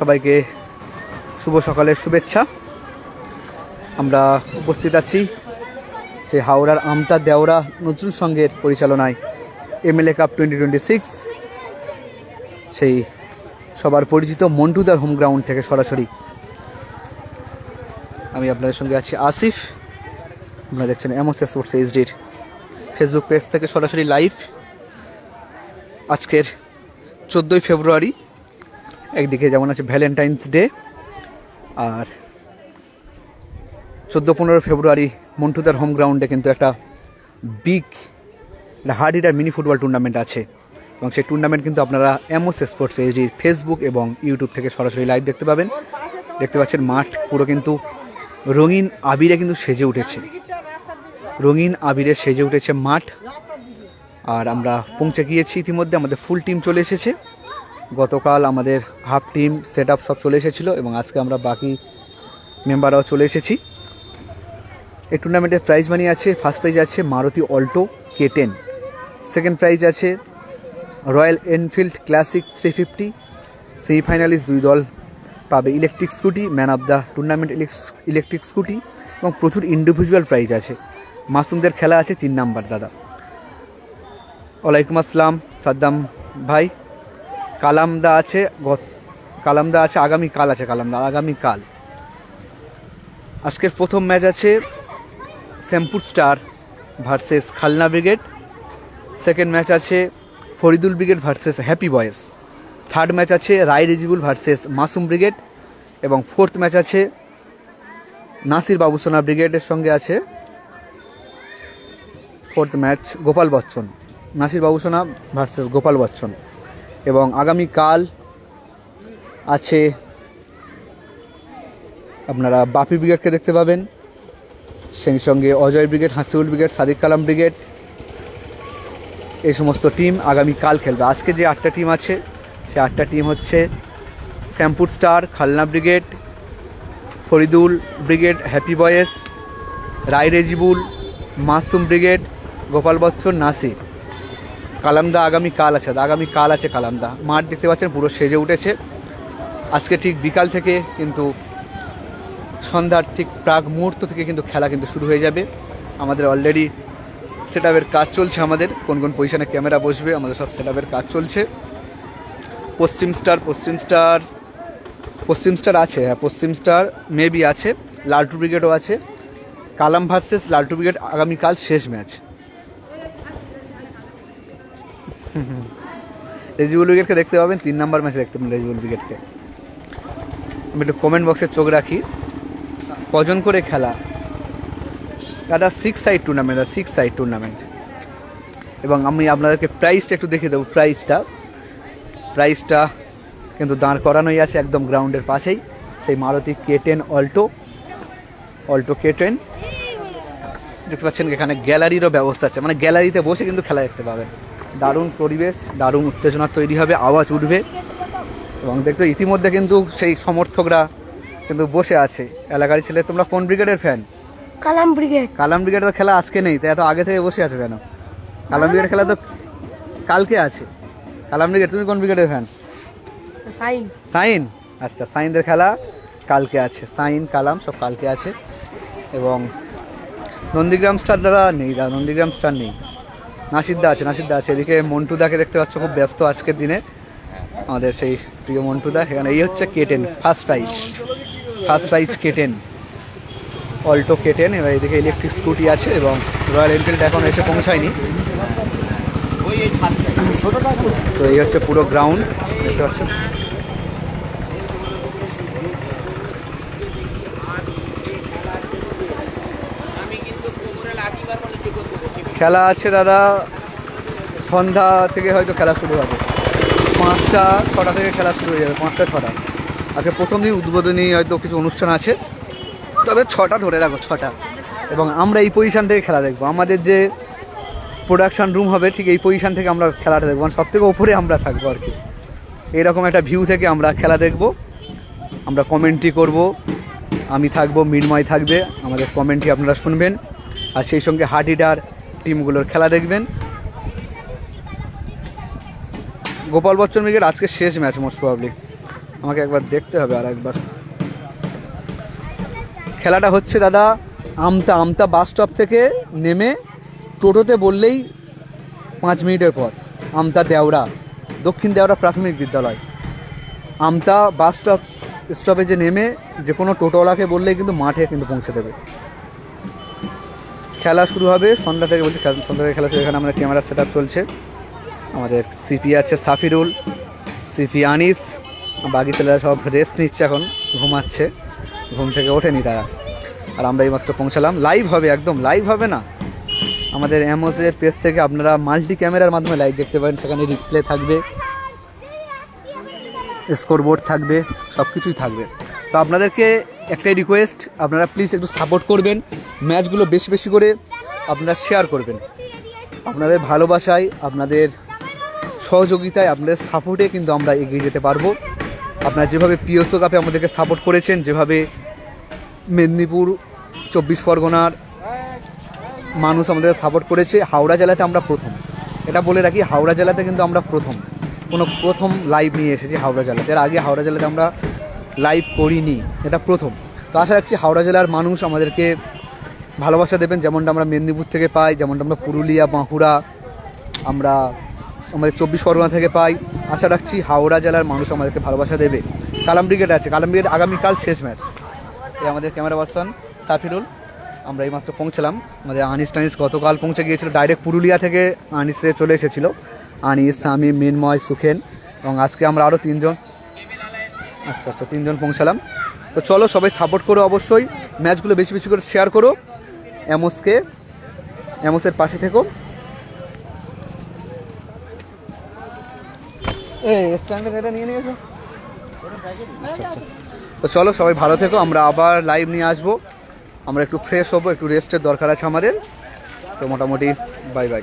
সবাইকে শুভ সকালের শুভেচ্ছা। আমরা উপস্থিত আছি সেই হাওড়ার আমতা দেওরা নজরুল সংঘের পরিচালনায় MLA cup twenty twenty six সেই সবার পরিচিত মন্টুদার হোম গ্রাউন্ড থেকে সরাসরি। আমি আপনাদের সঙ্গে আছি আসিফ। আপনারা দেখছেন এমওসে স্পোর্টস এইচডির ফেসবুক পেজ থেকে সরাসরি লাইভ আজকের চোদ্দোই ফেব্রুয়ারি একদিকে যেমন আছে ভ্যালেন্টাইন্স ডে আর চোদ্দ পনেরো ফেব্রুয়ারি মন্টুদার হোম গ্রাউন্ডে কিন্তু একটা বিগ একটা hard hitter mini football tournament আছে। এবং সেই টুর্নামেন্ট কিন্তু আপনারা এমওস স্পোর্টস এইচডির ফেসবুক এবং ইউটিউব থেকে সরাসরি লাইভ দেখতে পাবেন। দেখতে পাচ্ছেন মাঠ পুরো কিন্তু রঙিন আবিরে কিন্তু সেজে উঠেছে। রঙিন আবিরে সেজে উঠেছে মাঠ। আর আমরা পৌঁছে গিয়েছি ইতিমধ্যে, আমাদের ফুল টিম চলে এসেছে। গতকাল আমাদের হাফ টিম সেট সব চলে এসেছিল এবং আজকে আমরা বাকি মেম্বাররাও চলে এসেছি। এই টুর্নামেন্টের প্রাইজ মানি আছে ফার্স্ট প্রাইজ আছে Maruti Alto K ten. Second prize আছে Royal Enfield classic three fifty. Semifinalist দুই দল পাবে electric scooty man of the tournament electric scooty এবং প্রচুর ইন্ডিভিজুয়াল প্রাইজ আছে। মাসুমদের খেলা আছে তিন নাম্বার, দাদা। ওয়ালাইকুম আসসালাম, সাদ্দাম ভাই। কালামদা আছে কালামদা আছে, আগামী কাল আছে কালামদা, আগামী কাল। আজকের প্রথম ম্যাচ আছে Shyampur Star versus Khalna Brigade. Second match আছে Faridul Brigade versus Happy Boys third match আছে রায় রেজিবুল ভার্সেস মাসুম ব্রিগেড। এবং ফোর্থ ম্যাচ আছে নাসির বাবুসোনা ব্রিগেডের সঙ্গে আছে fourth match Gopal Bachchan. Nasir Babusona versus Gopal Bachchan. এবং আগামীকাল আছে আপনারা বাপি ব্রিগেডকে দেখতে পাবেন। সেই সঙ্গে Ajay brigade Hasiul brigade, Sadik Kalam brigade, এই সমস্ত টিম আগামী কাল খেলবে। আজকে যে আটটা টিম আছে, সে আটটা টিম হচ্ছে Shyampur star, Khalna brigade, Faridul brigade, happy boys Roy Rezibul, Masum brigade, Gopal Bachchan, Nasir. কালামদা আগামী কাল আছে, আগামী কাল আছে কালামদা। মাঠ দেখতে পাচ্ছেন, পুরো সেজে উঠেছে। আজকে ঠিক বিকাল থেকে কিন্তু সন্ধ্যার ঠিক প্রাক মুহূর্ত থেকে কিন্তু খেলা কিন্তু শুরু হয়ে যাবে। আমাদের অলরেডি সেট কাজ চলছে আমাদের। কোন কোন পজিশনে ক্যামেরা বসবে, আমাদের সব সেট কাজ চলছে। পশ্চিম স্টার পশ্চিম স্টার পশ্চিম স্টার আছে হ্যাঁ পশ্চিম স্টার মেবি আছে। লালটু ব্রিগেডও আছে। কালাম ভার্সেস লালটু ব্রিগেড আগামীকাল শেষ ম্যাচ রেজিবুল ব্রিগেডকে দেখতে পাবেন, তিন নাম্বার ম্যাচে দেখতে পাবেন রেজিবুল ব্রিগেডকে আমি একটু কমেন্ট বক্সে চোখ রাখি। কজন করে খেলা? দাদা সিক্স সাইড টুর্নামেন্ট দাদা সিক্স সাইড টুর্নামেন্ট এবং আমি আপনাদেরকে প্রাইসটা একটু দেখিয়ে দেবো প্রাইসটা প্রাইসটা কিন্তু দাঁড় করানোই আছে, একদম গ্রাউন্ডের পাশেই। সেই Maruti K ten Alto Alto K ten দেখতে পাচ্ছেন এখানে গ্যালারিরও ব্যবস্থা আছে। মানে গ্যালারিতে বসে কিন্তু খেলা দেখতে পাবেন। দারুণ পরিবেশ দারুণ উত্তেজনা তৈরি হবে আওয়াজ উঠবে। এবং দেখতে ইতিমধ্যে কিন্তু সেই সমর্থকরা কিন্তু বসে আছে। এলাকার ছেলে তোমরা কোন ব্রিগেডের ফ্যান কালাম ব্রিগেড। কালাম ব্রিগেডের তো খেলা আজকে নেই তাই এত আগে থেকে বসে আছো কেন? কালাম ব্রিগেড খেলা তো কালকে আছে। কালাম ব্রিগেড তুমি কোন ব্রিগেডের ফ্যান সাইন। সাইন? আচ্ছা সাইনদের খেলা কালকে আছে। সাইন কালাম সব কালকে আছে। এবং নন্দীগ্রাম স্টার দাদা নেই দাদা নন্দীগ্রাম স্টার নেই। নাসিদ্দা আছে নাসিদ্দা আছে। এদিকে মন্টুদাকে দেখতে পাচ্ছ, খুব ব্যস্ত আজকের দিনে। আমাদের সেই প্রিয় মন্টুদা। এখানে এই হচ্ছে K ten first prize first prize K ten. Alto K ten. এবার এদিকে ইলেকট্রিক স্কুটি আছে এবং রয়্যাল এনফিল্ড এখন এসে পৌঁছায়নি। তো এই হচ্ছে পুরো গ্রাউন্ড দেখতে পাচ্ছ? খেলা আছে দাদা। সন্ধ্যা থেকে হয়তো খেলা শুরু হবে। পাঁচটা, ছটা থেকে খেলা শুরু হয়ে যাবে, পাঁচটা, ছটা। আচ্ছা প্রথম দিন উদ্বোধনী হয়তো কিছু অনুষ্ঠান আছে। তবে ছটা ধরে রাখো, ছটা। এবং আমরা এই পজিশান থেকে খেলা দেখব। আমাদের যে প্রোডাকশন রুম হবে, ঠিক এই পজিশান থেকে আমরা খেলাটা দেখব। মানে সব থেকে ওপরে আমরা থাকব আর কি। এরকম একটা ভিউ থেকে আমরা খেলা দেখব। আমরা কমেন্ট্রি করব। আমি থাকব, মিনময় থাকবে। আমাদের কমেন্ট্রি আপনারা শুনবেন। আর সেই সঙ্গে হার্ট হিটার টিমগুলোর খেলা দেখবেন। গোপাল বচ্চন ব্রিগেড আজকে শেষ ম্যাচ মোস্ট প্রবলি আমাকে একবার দেখতে হবে আর একবার। খেলাটা হচ্ছে দাদা, আমতা আমতা বাস স্টপ থেকে নেমে টোটোতে বললেই পাঁচ মিনিটের পথ। আমতা দেওড়া দক্ষিণ দেওড়া প্রাথমিক বিদ্যালয়। আমতা বাস স্টপ, স্টপেজে নেমে যে কোনো টোটোওয়ালাকে বললেই কিন্তু মাঠে কিন্তু পৌঁছে দেবে। খেলা শুরু হবে, সন্ধ্যা থেকে বলছি সন্ধ্যা থেকে খেলা শুরু এখানে আমাদের ক্যামেরা সেট চলছে। আমাদের সিপি আছে সাফিরুল সিপি আনিস বাকি ছেলেরা সব রেস্ট নিচ্ছে এখন, ঘুমাচ্ছে। ঘুম থেকে ওঠেনি তারা। আর আমরা এইমাত্র পৌঁছালাম। লাইভ হবে একদম লাইভ হবে না। আমাদের অ্যামোসের পেজ থেকে আপনারা মাল্টি ক্যামেরার মাধ্যমে লাইভ দেখতে পারেন। সেখানে রিপ্লে থাকবে স্কোরবোর্ড থাকবে সব কিছুই থাকবে। তো আপনাদেরকে একটাই রিকোয়েস্ট আপনারা প্লিজ একটু সাপোর্ট করবেন ম্যাচগুলো বেশি বেশি করে আপনারা শেয়ার করবেন। আপনাদের ভালোবাসায়, আপনাদের সহযোগিতায়, আপনাদের সাপোর্টে কিন্তু আমরা এগিয়ে যেতে পারব। আপনারা যেভাবে পিওসো কাপে আমাদেরকে সাপোর্ট করেছেন, যেভাবে মেদিনীপুর, চব্বিশ পরগনার মানুষ আমাদের সাপোর্ট করেছে, হাওড়া জেলাতে আমরা প্রথম। এটা বলে রাখি, হাওড়া জেলাতে কিন্তু আমরা প্রথম। কোনো প্রথম লাইভ নিয়ে এসেছি হাওড়া জেলাতে। এর আগে হাওড়া জেলাতে আমরা লাইভ করিনি, এটা প্রথম। তো আশা রাখছি হাওড়া জেলার মানুষ আমাদেরকে ভালোবাসা দেবেন, যেমনটা আমরা মেদিনীপুর থেকে পাই, যেমনটা আমরা পুরুলিয়া, বাঁকুড়া, আমরা আমাদের চব্বিশ পরগনা থেকে পাই। আশা রাখছি হাওড়া জেলার মানুষ আমাদেরকে ভালোবাসা দেবে। কালাম ব্রিগেড আছে, কালাম ব্রিগেড আগামীকাল শেষ ম্যাচ। এই আমাদের ক্যামেরা পার্সন সাফিরুল, আমরা এইমাত্র পৌঁছলাম। আমাদের আনিস টানিস গতকাল পৌঁছে গিয়েছিল ডাইরেক্ট পুরুলিয়া থেকে আনিসে চলে এসেছিল। আনিস আমি মিনময়, সুখেন, এবং আজকে আমরা আরও তিনজন আচ্ছা আচ্ছা তিনজন পৌঁছালাম। তো চলো, সবাই সাপোর্ট করো অবশ্যই। ম্যাচগুলো বেশি বেশি করে শেয়ার করো। অ্যামোসকে অ্যামোসের পাশে থেকো। নিয়ে নিয়েছো? আচ্ছা আচ্ছা। তো চলো, সবাই ভালো থেকো। আমরা আবার লাইভ নিয়ে আসব। আমরা একটু ফ্রেশ হব, একটু রেস্টের দরকার আছে আমাদের। তো মোটামুটি বাই বাই